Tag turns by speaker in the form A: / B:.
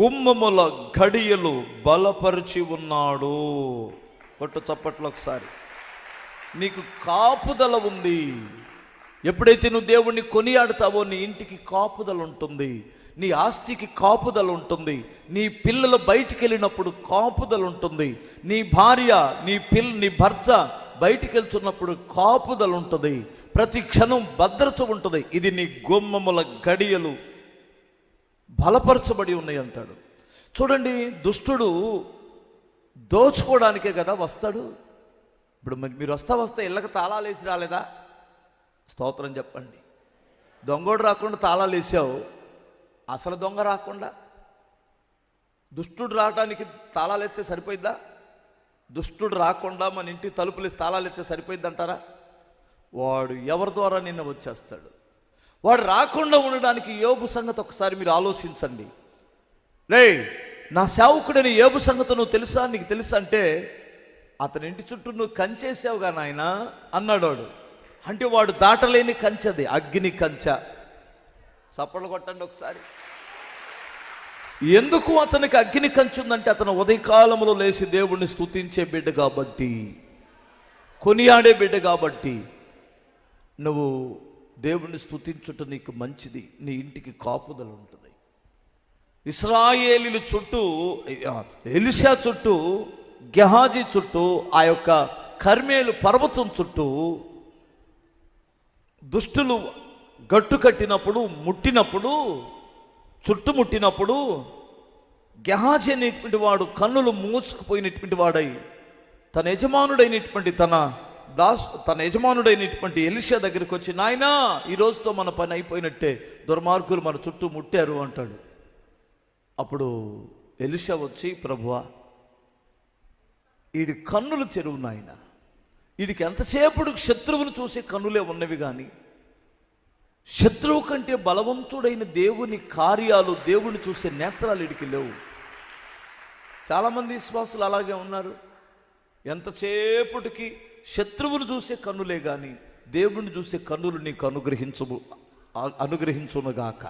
A: గుమ్మముల గడియలు బలపరిచి ఉన్నాడు. కొట్టు చప్పట్లు ఒకసారి. నీకు కాపుదల ఉంది. ఎప్పుడైతే నువ్వు దేవుణ్ణి కొనియాడుతావో నీ ఇంటికి కాపుదల ఉంటుంది. నీ ఆస్తికి కాపుదల ఉంటుంది. నీ పిల్లలు బయటికి వెళ్ళినప్పుడు కాపుదల ఉంటుంది. నీ భార్య నీ పిల్ల నీ భర్త బయటికి వెళ్తున్నప్పుడు కాపుదల ఉంటుంది. ప్రతి క్షణం భద్రత ఉంటుంది. ఇది నీ గుమ్మముల గడియలు బలపరచబడి ఉన్నాయి అంటాడు. చూడండి దుష్టుడు దోచుకోవడానికే కదా వస్తాడు. ఇప్పుడు మరి మీరు వస్తా వస్తే ఇళ్ళకి తాళాలు వేసి రాలేదా? స్తోత్రం చెప్పండి. దొంగోడు రాకుండా తాళాలు వేసావు. అసలు దొంగ రాకుండా? దుష్టుడు రావడానికి తాళాలు ఎత్తే సరిపోయిద్దా? దుష్టుడు రాకుండా మన ఇంటి తలుపులు తాళాలు ఎత్తే సరిపోయిద్దంటారా? వాడు ఎవరి ద్వారా నిన్న వచ్చేస్తాడు? వాడు రాకుండా ఉండడానికి యోబు సంగతి ఒకసారి మీరు ఆలోచించండి. రే! నా సేవకుడని ఏబు సంగతి నువ్వు తెలుసా? నీకు తెలుసా అంటే అతని ఇంటి చుట్టూ నువ్వు కంచేసావుగా నాయన అన్నాడు అంటే వాడు దాటలేని కంచెది అగ్ని కంచె. చప్పట్లు కొట్టండి ఒకసారి. ఎందుకు అతనికి అగ్ని కంచె ఉందంటే అతను ఉదయకాలంలో లేచి దేవుణ్ణి స్తుతించే బిడ్డ కాబట్టి కొనియాడే బిడ్డ కాబట్టి నువ్వు దేవుణ్ణి స్థుతించుట నీకు మంచిది నీ ఇంటికి కాపుదల ఉంటుంది. ఇస్రాయేలీలు చుట్టూ ఎలిషా చుట్టూ గెహాజీ చుట్టూ ఆ యొక్క కర్మేలు పర్వతం చుట్టూ దుష్టులు గట్టు కట్టినప్పుడు ముట్టినప్పుడు చుట్టుముట్టినప్పుడు గెహాజీ అనేటువంటి వాడు కన్నులు మూసుకుపోయినటువంటి వాడై తన యజమానుడైనటువంటి తన దాస్ తన యజమానుడైనటువంటి ఎలిషా దగ్గరికి వచ్చి నాయనా ఈ రోజుతో మన పని అయిపోయినట్టే దుర్మార్గులు మన చుట్టూ ముట్టారు అంటాడు. అప్పుడు ఎలిషా వచ్చి ప్రభువా వీడి కన్నులు తెరువు నాయన. వీడికి ఎంతసేపుడు శత్రువును చూసే కన్నులే ఉన్నవి కానీ శత్రువు కంటే బలవంతుడైన దేవుని కార్యాలు దేవుని చూసే నేత్రాలు వీడికి లేవు. చాలామంది విశ్వాసులు అలాగే ఉన్నారు. ఎంతసేపటికి శత్రువును చూసే కన్నులే కానీ దేవుణ్ణి చూసే కన్నులు నీకు అనుగ్రహించము అనుగ్రహించునుగాక.